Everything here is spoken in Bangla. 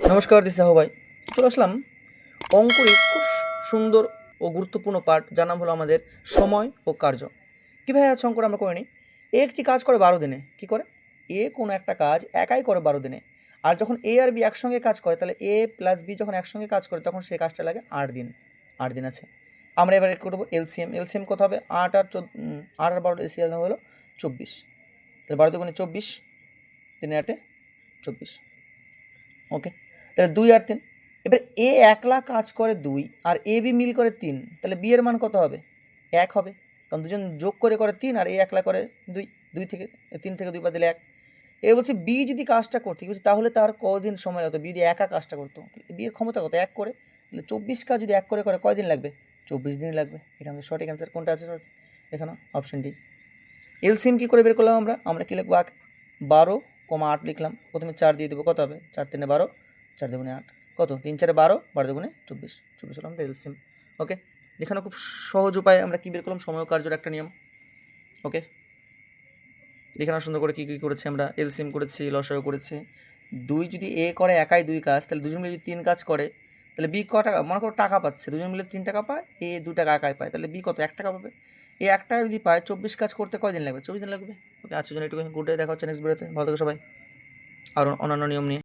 নমস্কার সাহু ভাই। চলে আসলাম অঙ্কের খুব সুন্দর ও গুরুত্বপূর্ণ পার্ট যার নাম হলো আমাদের সময় ও কার্য। কীভাবে আছে অঙ্কটা আমরা করে নিই। একটি কাজ করে বারো দিনে। কি করে? এ কোনো একটা কাজ একাই করে বারো দিনে। আর যখন এ আর বি একসঙ্গে কাজ করে, তাহলে এ প্লাস বি যখন একসঙ্গে কাজ করে, তখন সেই কাজটা লাগে আট দিন। আট দিন আছে। আমরা এবার করব এলসিএম এলসিএম কত হবে? আট আর চোদ্দ আট আর বারো এসিএল হলো চব্বিশ। তাহলে বারো দুগুণে চব্বিশ, তিনে আটে চব্বিশ। ওকে তাহলে দুই আর তিন। এবার এ একলা কাজ করে দুই আর এ বি মিল করে তিন, তাহলে বি এর মান কত হবে? এক হবে। কারণ দুজন যোগ করে করে তিন আর এ একলা করে দুই দুই থেকে, তিন থেকে দুই বাদ দিলে এক। এ বলছে বি যদি কাজটা করতে বলছে? তাহলে তার কদিন সময় লাগতো? বি যদি একা কাজটা করতো বি এর ক্ষমতা কত? এক করে। তাহলে চব্বিশ কাজ যদি এক করে করে কয়দিন লাগবে? চব্বিশ দিন লাগবে। এটা আমাদের সঠিক অ্যান্সার কোনটা আছে? এখানে অপশন ডি এলসিএম কী করে বের করলাম আমরা? আমরা কী লিখব? বারো কমা আট লিখলাম। প্রথমে চার দিয়ে দেবো, কত হবে? চার তিনে বারো, চার দুগুণে আট। কত? তিন চারে বারো বারো দুগুণে চব্বিশ। চব্বিশ হলো আমাদের এলসিএম ওকে এখানে খুব সহজ উপায়ে আমরা কী বের করলাম? সময় কার্যর একটা নিয়ম। ওকে এখানে সুন্দর করে কী কী করেছি আমরা? এলসিএম করেছি লসাও করেছি। দুই যদি এ করে একাই দুই কাজ, তাহলে দুজন মিলে যদি তিন কাজ করে, তাহলে বি ক টাকা মনে করো টাকা পাচ্ছে। দুজন মিলে তিন টাকা পায় এ দু টাকা একাই পায়। তাহলে বি কত? এক টাকা পাবে। এ এক টাকা যদি পায়, চব্বিশ কাজ করতে কয়দিন লাগবে? চব্বিশ দিন লাগবে। ওকে আজকের জন্য একটু গুড ডে দেখা হচ্ছে নেক্সট ভিডিওতে ভালো থাকো সবাই। আর অন্যান্য নিয়ম নিয়ে।